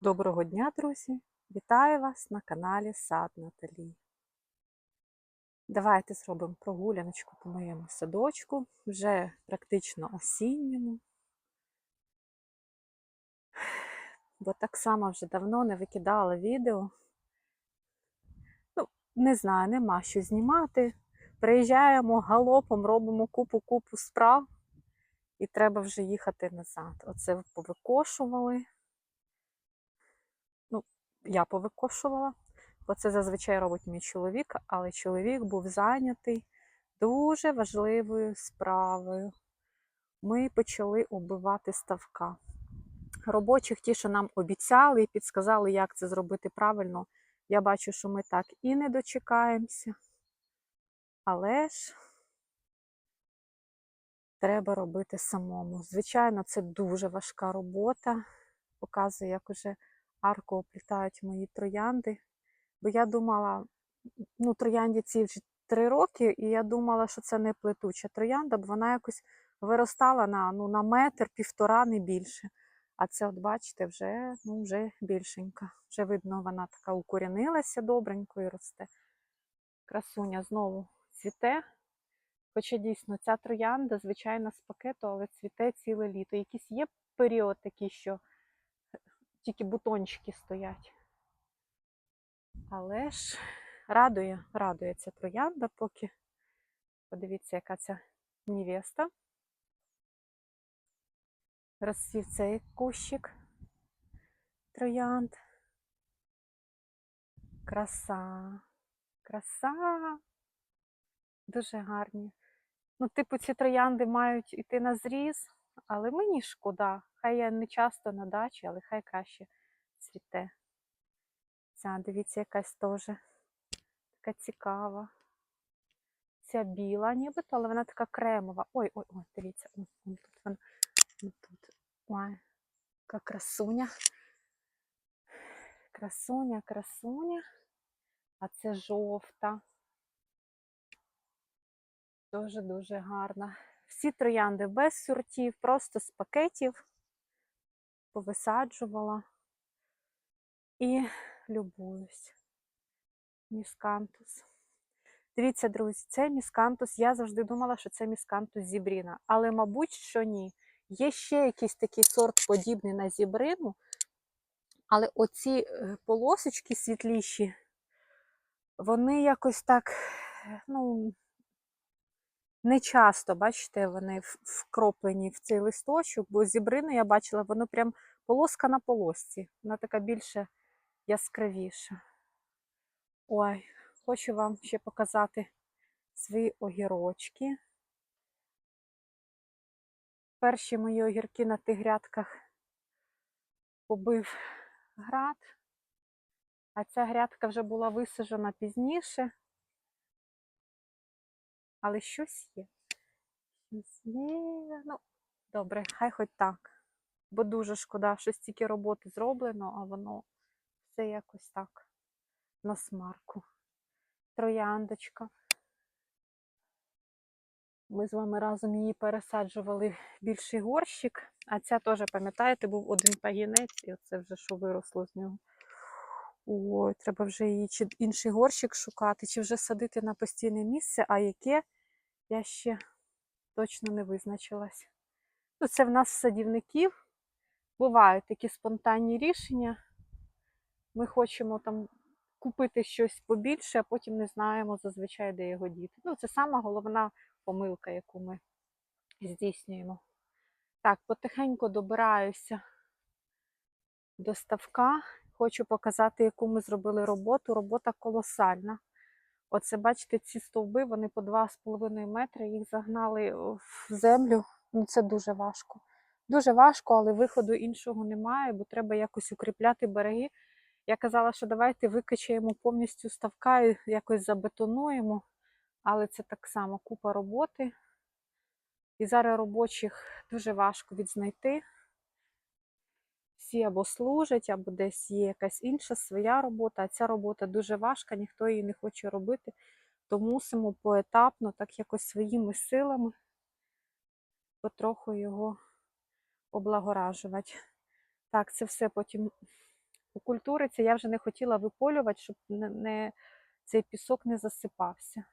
Доброго дня, друзі! Вітаю вас на каналі Сад Наталі. Давайте зробимо прогуляночку по моєму садочку, вже практично осінньому. Бо так само вже давно не викидала відео. Ну, не знаю, нема що знімати. Приїжджаємо галопом, робимо купу-купу справ, і треба вже їхати назад. Оце повикошували я повикошувала, бо це зазвичай робить мій чоловік, але чоловік був зайнятий дуже важливою справою. Ми почали убивати ставка. Робочих ті, що нам обіцяли і підсказали, як це зробити правильно, я бачу, що ми так і не дочекаємося. Але ж треба робити самому. Звичайно, це дуже важка робота. Показує, як уже арку оплітають мої троянди. Бо я думала, ну, троянді ці вже три роки, і я думала, що це не плетуча троянда, бо вона якось виростала на ну, на метр, півтора, не більше. А це, от бачите, вже ну, вже більшенька. Вже видно, вона така укорінилася добренько і росте. Красуня знову цвіте. Хоча дійсно ця троянда, звичайно, з пакету, але цвіте ціле літо. Якийсь є період такий, що тільки бутончики стоять. Але ж радує, радує ця троянда, поки подивіться, яка ця невеста. Розсів цей кущик троянд. Краса, краса. Дуже гарні. Ну, типу, ці троянди мають йти на зріз, але мені шкода. Хай я не часто на дачі, але хай краще цвіте. Ця, дивіться, якась теж така цікава. Ця біла, нібито, але вона така кремова. Ой, ой, ой, дивіться, ой, ой, тут вона. Ой, тут. Ой, яка красуня. Красуня, красуня. А це жовта. Дуже-дуже гарна. Всі троянди без сортів, просто з пакетів повисаджувала і любуюсь. Міскантус. Дивіться, друзі, це міскантус. Я завжди думала, що це міскантус зібріна, але, мабуть, що ні. Є ще якийсь такий сорт, подібний на зібрину, але оці е, полосочки світліші, вони якось так, ну, не часто, бачите, вони вкроплені в цей листочок, бо зібрину я бачила, воно прям полоска на полосці. Вона така більше яскравіша. Ой, хочу вам ще показати свої огірочки. Перші мої огірки на тих грядках побив град, а ця грядка вже була висаджена пізніше. Але щось є. Щось є. Ну, добре, хай хоч так. Бо дуже шкода, що стільки роботи зроблено, а воно все якось так на смарку. Трояндочка. Ми з вами разом її пересаджували більший горщик, а ця теж, пам'ятаєте, був один пагінець, і оце вже що виросло з нього. Ой, треба вже її чи інший горщик шукати, чи вже садити на постійне місце, а яке я ще точно не визначилась. Ну, Це в нас садівників. Бувають такі спонтанні рішення. Ми хочемо там купити щось побільше, а потім не знаємо зазвичай, де його діти. Ну, це сама головна помилка, яку ми здійснюємо. Так, потихеньку добираюся до ставка. Хочу показати, яку ми зробили роботу. Робота колосальна. Оце, бачите, ці стовби, вони по 2,5 метри, їх загнали в землю. Ну, Це дуже важко. Дуже важко, але виходу іншого немає, бо треба якось укріпляти береги. Я казала, що давайте викачаємо повністю ставка і якось забетонуємо, але це так само купа роботи. І зараз робочих дуже важко відзнайти. Всі або служать, або десь є якась інша своя робота, а ця робота дуже важка, ніхто її не хоче робити, то мусимо поетапно, так якось своїми силами потроху його облагоражувати. Так, це все потім укультуриться. Я вже не хотіла виполювати, щоб не, цей пісок не засипався.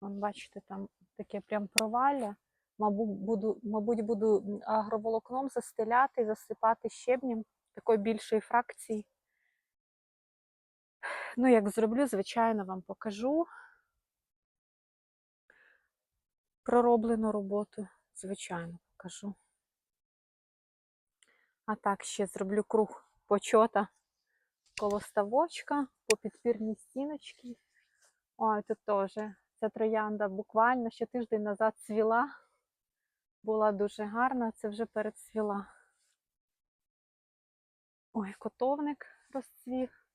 Вон, бачите, там таке прям провалля. Мабуть, буду, мабуть, буду агроволокном застеляти, засипати щебнем такої більшої фракції. Ну, як зроблю, звичайно, вам покажу пророблену роботу, звичайно, покажу. А так ще зроблю круг почота коло ставочка, по підпірній стіночці. Ой, тут теж ця троянда буквально ще тиждень назад цвіла. Була дуже гарна, це вже перецвіла. Ой, котовник розцвів,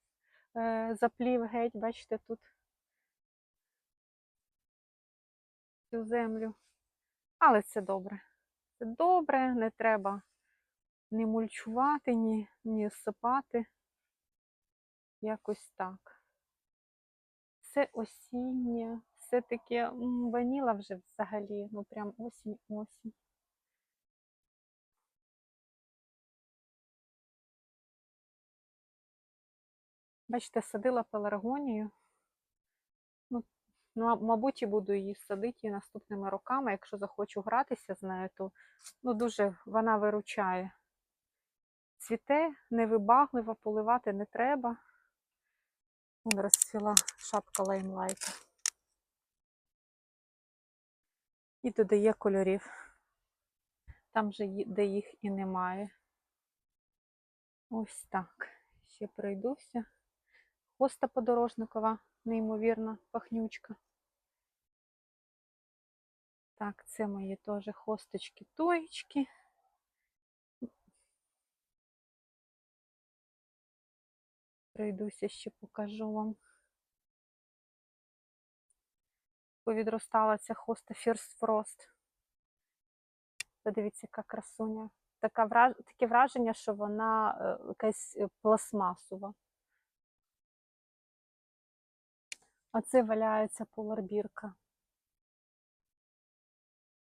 е, заплів геть, бачите, тут цю землю. Але це добре. Це добре, не треба ні мульчувати, ні, ні сипати. Якось так. Все осіннє, все таке ваніла вже взагалі, ну прям осінь-осінь. Бачите, садила пеларгонію. Ну, ну, мабуть, і буду її садити і наступними роками. Якщо захочу гратися з нею, то ну, дуже вона виручає. Цвіте, невибаглива, поливати не треба. Вон розцвіла шапка лаймлайта. І додає кольорів. Там же, де їх і немає. Ось так. Ще пройдуся. Хоста подорожникова, неймовірна пахнючка. Так, це мої теж хосточки тоєчки. Пройдуся ще покажу вам. Повідростала ця хоста First Frost. Подивіться, яка красуня. Така враж... Таке враження, що вона е, якась е, пластмасова. А це валяється поларбірка.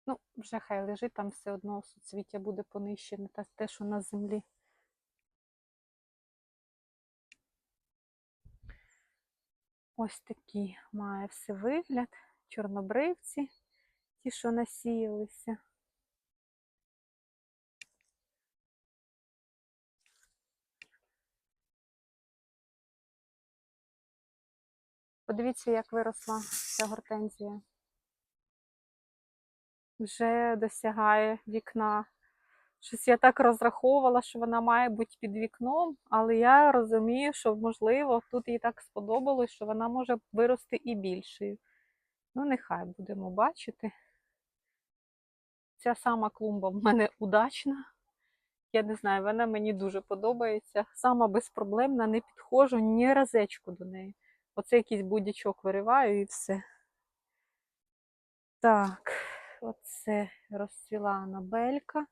Ну, вже хай лежить, там все одно суцвіття буде понищене, та те, що на землі. Ось такий має все вигляд. Чорнобривці, ті, що насіялися. Подивіться, як виросла ця гортензія. Вже досягає вікна. Щось я так розраховувала, що вона має бути під вікном, але я розумію, що, можливо, тут їй так сподобалось, що вона може вирости і більшою. Ну, нехай будемо бачити. Ця сама клумба в мене удачна. Я не знаю, вона мені дуже подобається. Сама безпроблемна, не підходжу ні разечку до неї. Оце якийсь будячок вириваю і все. Так, оце розцвіла анабелька.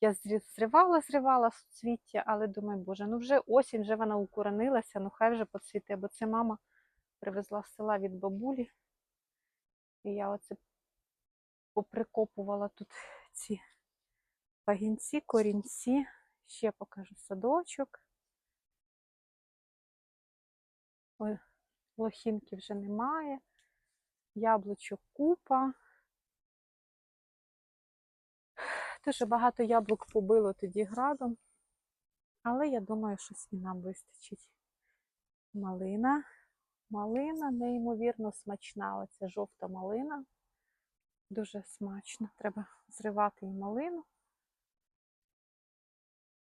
Я зривала, зривала суцвіття, але думаю, боже, ну вже осінь, вже вона укоронилася, ну хай вже поцвіте, бо це мама привезла з села від бабулі. І я оце поприкопувала тут ці пагінці, корінці. Ще покажу садочок. Ой, лохінки вже немає. Яблучок купа. Дуже багато яблук побило тоді градом. Але я думаю, щось і нам вистачить. Малина. Малина неймовірно смачна. Оця жовта малина. Дуже смачно. Треба зривати і малину.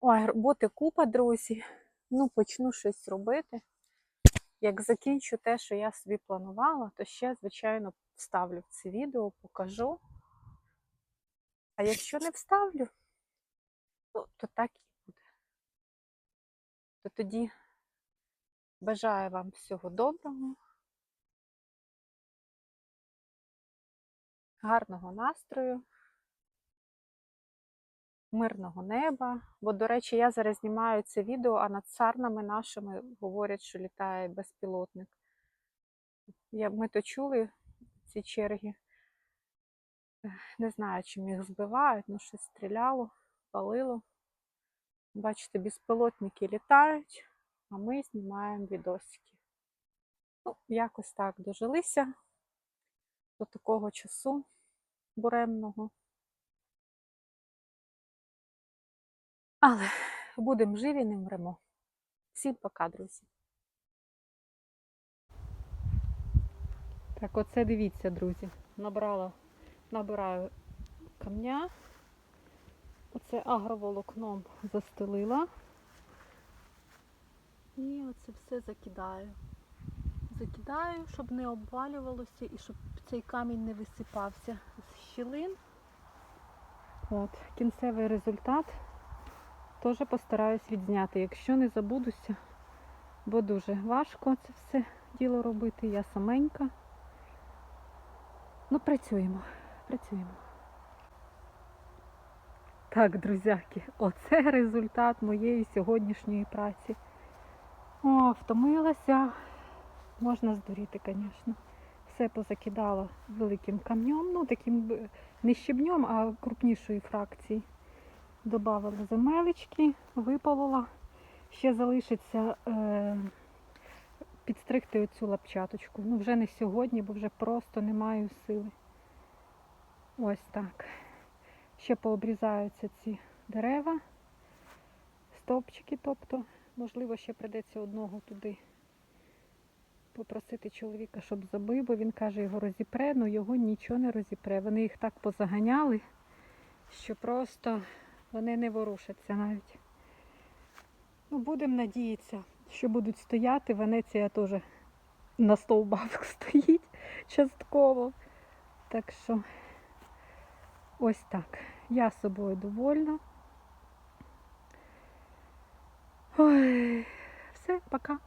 Ой, роботи купа, друзі. Ну, почну щось робити. Як закінчу те, що я собі планувала, то ще, звичайно, вставлю в це відео, покажу. А якщо не вставлю, то, то так і буде. То тоді бажаю вам всього доброго, гарного настрою, мирного неба. Бо, до речі, я зараз знімаю це відео, а над сарнами нашими говорять, що літає безпілотник. Ми то чули ці черги. Не знаю, чим їх збивають, ну щось стріляло, палило. Бачите, безпілотники літають, а ми знімаємо відосики. Ну, якось так дожилися до такого часу буремного. Але будемо живі, не вмремо. Всім пока, друзі. Так, оце дивіться, друзі. Набрала, набираю камня. Оце агроволокном застелила. І оце все закидаю. Закидаю, щоб не обвалювалося і щоб цей камінь не висипався з щілин. От, кінцевий результат теж постараюсь відзняти, якщо не забудуся, бо дуже важко це все діло робити. Я саменька. Ну, працюємо, працюємо. Так, друзяки, оце результат моєї сьогоднішньої праці. О, втомилася. Можна здуріти, звісно. Все позакидала великим камнем, ну таким не щебнем, а крупнішої фракції. Добавила земелечки, випалила. Ще залишиться е, підстригти оцю лапчаточку. Ну, вже не сьогодні, бо вже просто не маю сили. Ось так. Ще пообрізаються ці дерева, стовпчики, тобто, можливо, ще придеться одного туди попросити чоловіка, щоб забив, бо він каже, його розіпре, але його нічого не розіпре. Вони їх так позаганяли, що просто вони не ворушаться навіть. Ну, будемо надіятися, що будуть стояти. Венеція теж на стовбах стоїть частково. Так що ось так. Я собою довольна. Ой, все, пока.